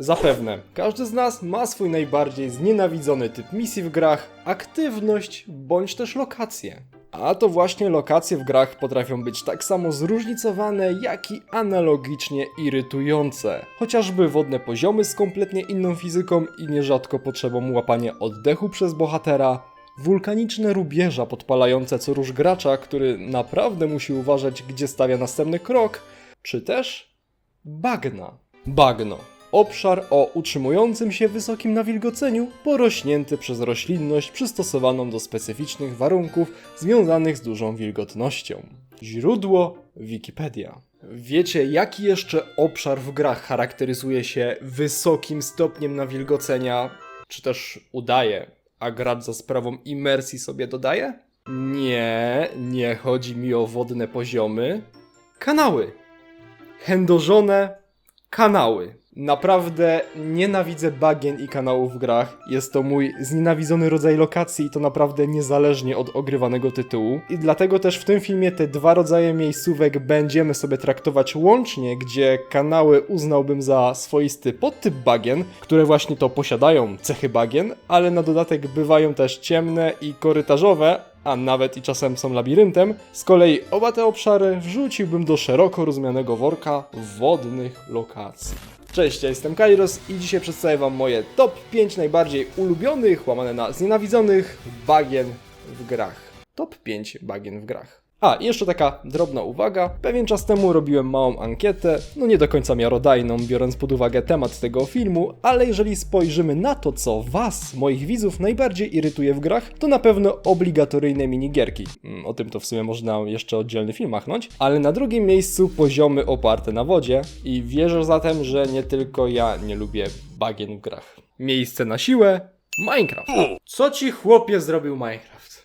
Zapewne, każdy z nas ma swój najbardziej znienawidzony typ misji w grach, aktywność bądź też lokacje. A to właśnie lokacje w grach potrafią być tak samo zróżnicowane, jak i analogicznie irytujące. Chociażby wodne poziomy z kompletnie inną fizyką i nierzadko potrzebą łapania oddechu przez bohatera, wulkaniczne rubieża podpalające co róż gracza, który naprawdę musi uważać, gdzie stawia następny krok, czy też bagna. Bagno. Obszar o utrzymującym się wysokim nawilgoceniu, porośnięty przez roślinność przystosowaną do specyficznych warunków związanych z dużą wilgotnością. Źródło Wikipedia. Wiecie, jaki jeszcze obszar w grach charakteryzuje się wysokim stopniem nawilgocenia, czy też udaje, a gracz za sprawą imersji sobie dodaje? Nie, nie chodzi mi o wodne poziomy. Kanały chędożone kanały. Naprawdę nienawidzę bagien i kanałów w grach. Jest to mój znienawidzony rodzaj lokacji i to naprawdę niezależnie od ogrywanego tytułu. I dlatego też w tym filmie te dwa rodzaje miejscówek będziemy sobie traktować łącznie, gdzie kanały uznałbym za swoisty podtyp bagien, które właśnie to posiadają cechy bagien, ale na dodatek bywają też ciemne i korytarzowe, a nawet i czasem są labiryntem. Z kolei oba te obszary wrzuciłbym do szeroko rozumianego worka wodnych lokacji. Cześć, ja jestem Kairos i dzisiaj przedstawię Wam moje top 5 najbardziej ulubionych, łamane na znienawidzonych bagien w grach. Top 5 bagien w grach. A, i jeszcze taka drobna uwaga. Pewien czas temu robiłem małą ankietę, no nie do końca miarodajną, biorąc pod uwagę temat tego filmu, ale jeżeli spojrzymy na to, co Was, moich widzów, najbardziej irytuje w grach, to na pewno obligatoryjne minigierki. Mm, O tym to w sumie można jeszcze oddzielny film machnąć. Ale na drugim miejscu poziomy oparte na wodzie i wierzę zatem, że nie tylko ja nie lubię bagien w grach. Miejsce na siłę Minecraft. Co ci chłopie zrobił Minecraft?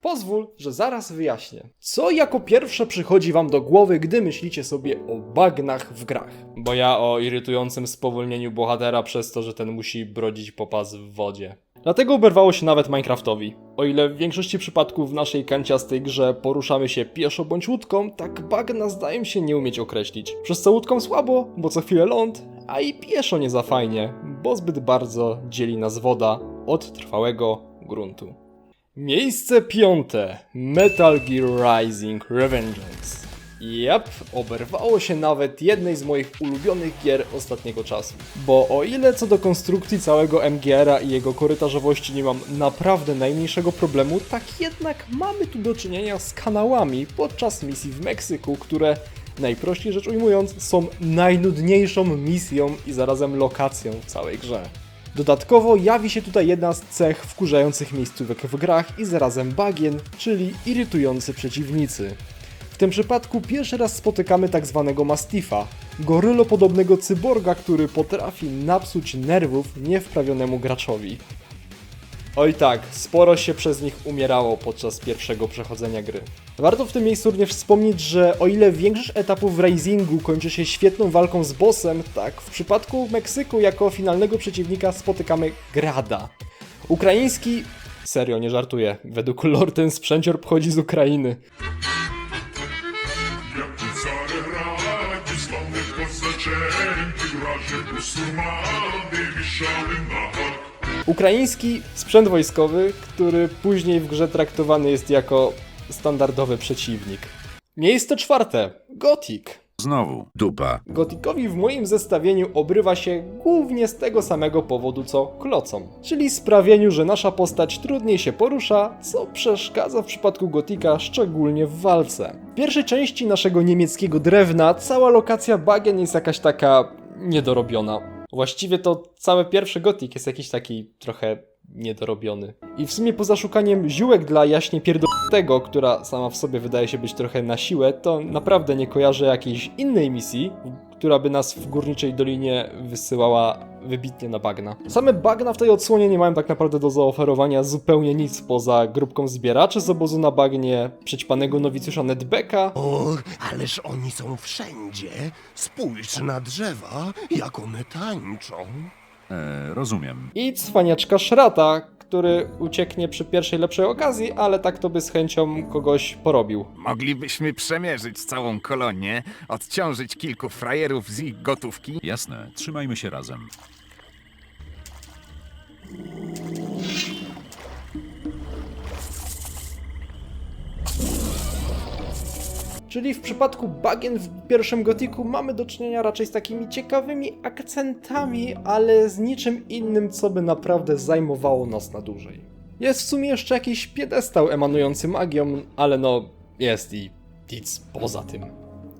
Pozwól, że zaraz wyjaśnię. Co jako pierwsze przychodzi wam do głowy, gdy myślicie sobie o bagnach w grach? Bo ja o irytującym spowolnieniu bohatera przez to, że ten musi brodzić po pas w wodzie. Dlatego oberwało się nawet Minecraftowi. O ile w większości przypadków w naszej kanciastej grze poruszamy się pieszo bądź łódką, tak bagna zdają się nie umieć określić. Przez co łódką słabo, bo co chwilę ląd, a i pieszo nie za fajnie, bo zbyt bardzo dzieli nas woda od trwałego gruntu. Miejsce piąte. Metal Gear Rising Revengeance. Jap, oberwało się nawet jednej z moich ulubionych gier ostatniego czasu. Bo o ile co do konstrukcji całego MGR-a i jego korytarzowości nie mam naprawdę najmniejszego problemu, tak jednak mamy tu do czynienia z kanałami podczas misji w Meksyku, które najprościej rzecz ujmując są najnudniejszą misją i zarazem lokacją w całej grze. Dodatkowo jawi się tutaj jedna z cech wkurzających miejscówek w grach i zarazem bagien, czyli irytujący przeciwnicy. W tym przypadku pierwszy raz spotykamy tak zwanego Mastifa, gorylopodobnego cyborga, który potrafi napsuć nerwów niewprawionemu graczowi. Oj tak, sporo się przez nich umierało podczas pierwszego przechodzenia gry. Warto w tym miejscu również wspomnieć, że o ile większość etapów w Risingu kończy się świetną walką z bossem, tak w przypadku Meksyku jako finalnego przeciwnika spotykamy Grada. Ukraiński... Serio, nie żartuję. Według lore ten sprzęcior pochodzi z Ukrainy. W Ukraiński sprzęt wojskowy, który później w grze traktowany jest jako standardowy przeciwnik. Miejsce czwarte. Gothic. Znowu dupa. Gotikowi w moim zestawieniu obrywa się głównie z tego samego powodu co klocom, czyli sprawieniu, że nasza postać trudniej się porusza, co przeszkadza w przypadku Gotika szczególnie w walce. W pierwszej części naszego niemieckiego drewna cała lokacja bagien jest jakaś taka niedorobiona. Właściwie to cały pierwszy Gotik jest jakiś taki trochę niedorobiony. I w sumie poza szukaniem ziółek dla jaśnie pierdolnego, która sama w sobie wydaje się być trochę na siłę, to naprawdę nie kojarzę jakiejś innej misji, która by nas w Górniczej Dolinie wysyłała wybitnie na bagna. Same bagna w tej odsłonie nie mają tak naprawdę do zaoferowania zupełnie nic poza grupką zbieraczy z obozu na bagnie, przećpanego nowicjusza Nedbecka, O, ależ oni są wszędzie. Spójrz na drzewa, jak one tańczą. E, rozumiem. i cwaniaczka Szrata, który ucieknie przy pierwszej lepszej okazji, ale tak to by z chęcią kogoś porobił. Moglibyśmy przemierzyć całą kolonię, odciążyć kilku frajerów z ich gotówki. Jasne, trzymajmy się razem. Czyli w przypadku bagien w pierwszym gotiku mamy do czynienia raczej z takimi ciekawymi akcentami, ale z niczym innym, co by naprawdę zajmowało nas na dłużej. Jest w sumie jeszcze jakiś piedestał emanujący magią, ale no jest i nic poza tym.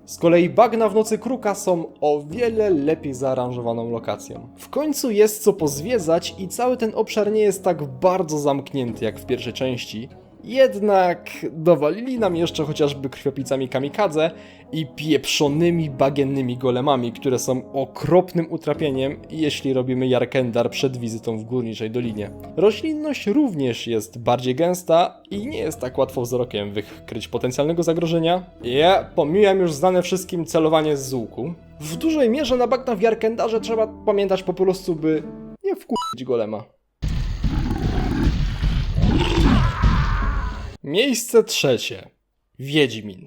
Z kolei bagna w nocy kruka są o wiele lepiej zaaranżowaną lokacją. W końcu jest co pozwiedzać i cały ten obszar nie jest tak bardzo zamknięty jak w pierwszej części. Jednak dowalili nam jeszcze chociażby krwiopicami kamikadze i pieprzonymi bagiennymi golemami, które są okropnym utrapieniem, jeśli robimy Jarkendar przed wizytą w Górniczej Dolinie. Roślinność również jest bardziej gęsta i nie jest tak łatwo wzrokiem wykryć potencjalnego zagrożenia. Ja pomijam już znane wszystkim celowanie z łuku. W dużej mierze na bagna w Jarkendarze trzeba pamiętać po prostu, by nie wkurzyć golema. Miejsce trzecie. Wiedźmin.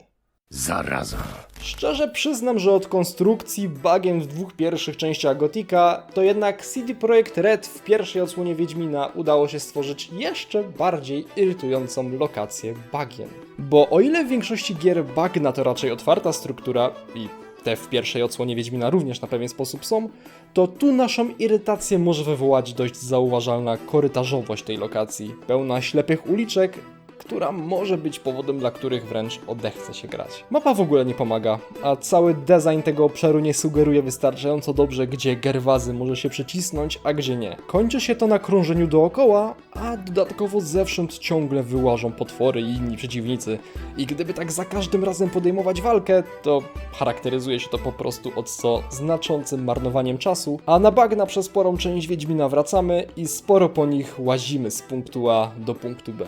Zaraza. Szczerze przyznam, że od konstrukcji bagien w dwóch pierwszych częściach Gotika, to jednak CD Projekt Red w pierwszej odsłonie Wiedźmina udało się stworzyć jeszcze bardziej irytującą lokację bagien. Bo o ile w większości gier bagna to raczej otwarta struktura i te w pierwszej odsłonie Wiedźmina również na pewien sposób są, to tu naszą irytację może wywołać dość zauważalna korytarzowość tej lokacji, pełna ślepych uliczek która może być powodem, dla których wręcz odechce się grać. Mapa w ogóle nie pomaga, a cały design tego obszaru nie sugeruje wystarczająco dobrze, gdzie Gerwazy może się przycisnąć, a gdzie nie. Kończy się to na krążeniu dookoła, a dodatkowo zewsząd ciągle wyłażą potwory i inni przeciwnicy. I gdyby tak za każdym razem podejmować walkę, to charakteryzuje się to po prostu od co znaczącym marnowaniem czasu, a na bagna przez sporą część Wiedźmina wracamy i sporo po nich łazimy z punktu A do punktu B.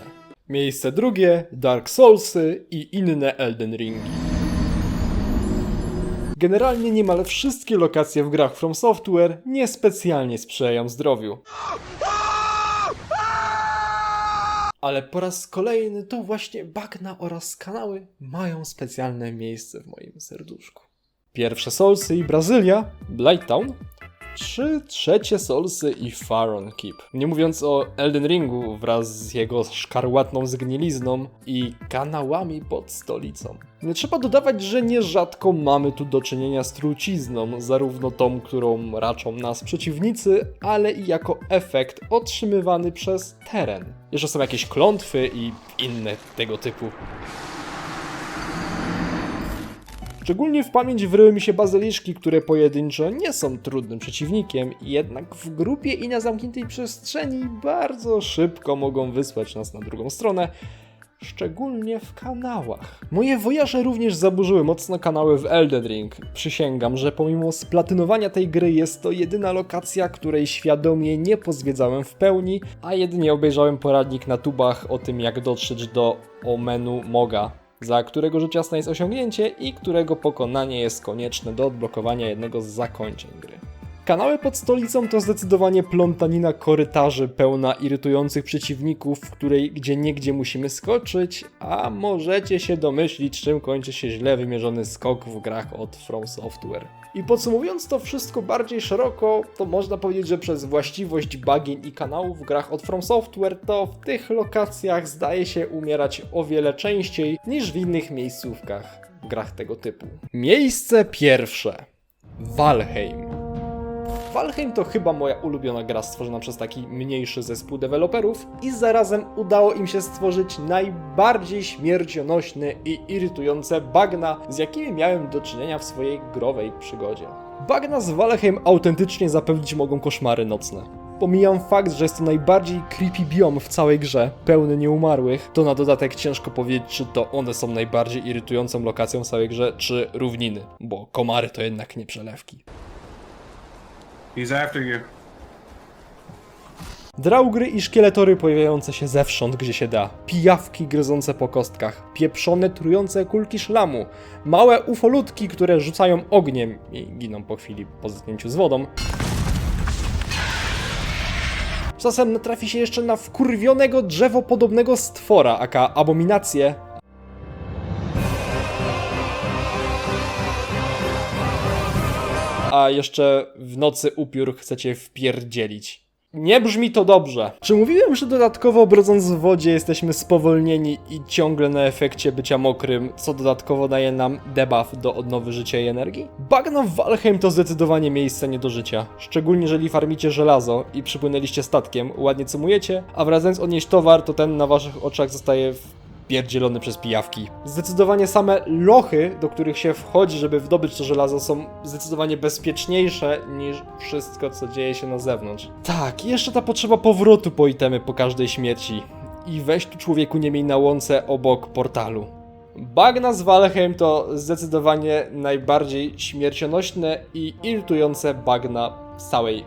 Miejsce drugie Dark Soulsy i inne Elden Ringi. Generalnie niemal wszystkie lokacje w grach From Software niespecjalnie sprzyjają zdrowiu. Ale po raz kolejny to właśnie bagna oraz kanały mają specjalne miejsce w moim serduszku. Pierwsze Soulsy i Brazylia, Blighttown, trzy trzecie Soulsy i Faron Keep. Nie mówiąc o Elden Ringu wraz z jego szkarłatną zgnilizną i kanałami pod stolicą. Nie trzeba dodawać, że nierzadko mamy tu do czynienia z trucizną, zarówno tą, którą raczą nas przeciwnicy, ale i jako efekt otrzymywany przez teren. Jeszcze są jakieś klątwy i inne tego typu. Szczególnie w pamięć wryły mi się bazyliszki, które pojedynczo nie są trudnym przeciwnikiem, jednak w grupie i na zamkniętej przestrzeni bardzo szybko mogą wysłać nas na drugą stronę, szczególnie w kanałach. Moje wojaże również zaburzyły mocno kanały w Elden Ring. Przysięgam, że pomimo splatynowania tej gry jest to jedyna lokacja, której świadomie nie pozwiedzałem w pełni, a jedynie obejrzałem poradnik na tubach o tym jak dotrzeć do Omenu Moga, za którego rzecz jasna jest osiągnięcie i którego pokonanie jest konieczne do odblokowania jednego z zakończeń gry. Kanały pod stolicą to zdecydowanie plątanina korytarzy pełna irytujących przeciwników, w której gdzie niegdzie musimy skoczyć, a możecie się domyślić, czym kończy się źle wymierzony skok w grach od From Software. I podsumowując to wszystko bardziej szeroko, to można powiedzieć, że przez właściwość bagien i kanałów w grach od From Software, to w tych lokacjach zdaje się umierać o wiele częściej niż w innych miejscówkach w grach tego typu. Miejsce pierwsze. Valheim. Valheim to chyba moja ulubiona gra stworzona przez taki mniejszy zespół deweloperów i zarazem udało im się stworzyć najbardziej śmiercionośne i irytujące bagna, z jakimi miałem do czynienia w swojej growej przygodzie. Bagna z Valheim autentycznie zapewnić mogą koszmary nocne. Pomijam fakt, że jest to najbardziej creepy biom w całej grze, pełny nieumarłych, to na dodatek ciężko powiedzieć, czy to one są najbardziej irytującą lokacją w całej grze, czy równiny, bo komary to jednak nie przelewki. He's after you. Draugry i szkieletory pojawiające się zewsząd, gdzie się da. Pijawki gryzące po kostkach. Pieprzone, trujące kulki szlamu. Małe ufolutki, które rzucają ogniem i giną po chwili po zetknięciu z wodą. Czasem natrafi się jeszcze na wkurwionego drzewopodobnego stwora, aka abominację. A jeszcze w nocy upiór chcecie wpierdzielić. Nie brzmi to dobrze. Czy mówiłem, że dodatkowo brodząc w wodzie jesteśmy spowolnieni i ciągle na efekcie bycia mokrym, co dodatkowo daje nam debuff do odnowy życia i energii? Bagno w Valheim to zdecydowanie miejsce nie do życia. Szczególnie jeżeli farmicie żelazo i przypłynęliście statkiem, ładnie cymujecie, a wracając odnieść towar, to ten na waszych oczach zostaje w pierdzielony przez pijawki. Zdecydowanie same lochy, do których się wchodzi, żeby wydobyć to żelazo, są zdecydowanie bezpieczniejsze niż wszystko, co dzieje się na zewnątrz. Tak, jeszcze ta potrzeba powrotu po itemy po każdej śmierci. I weź tu człowieku nie miej na łące obok portalu. Bagna z Valheim to zdecydowanie najbardziej śmiercionośne i irytujące bagna całej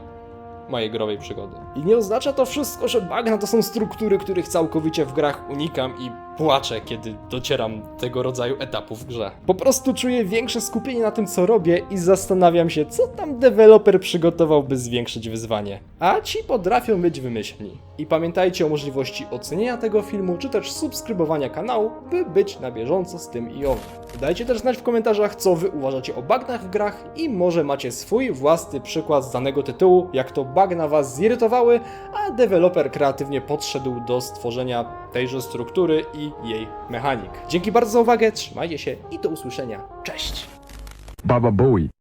mojej growej przygody. I nie oznacza to wszystko, że bagna to są struktury, których całkowicie w grach unikam i płaczę, kiedy docieram tego rodzaju etapu w grze. Po prostu czuję większe skupienie na tym, co robię i zastanawiam się, co tam deweloper przygotował, by zwiększyć wyzwanie. A ci potrafią być wymyślni. I pamiętajcie o możliwości ocenienia tego filmu, czy też subskrybowania kanału, by być na bieżąco z tym i owym. Dajcie też znać w komentarzach, co wy uważacie o bagnach w grach i może macie swój własny przykład z danego tytułu, jak to bagna was zirytowały, a deweloper kreatywnie podszedł do stworzenia tejże struktury jej mechanik. Dzięki bardzo za uwagę, trzymajcie się i do usłyszenia. Cześć! Baba Bowie.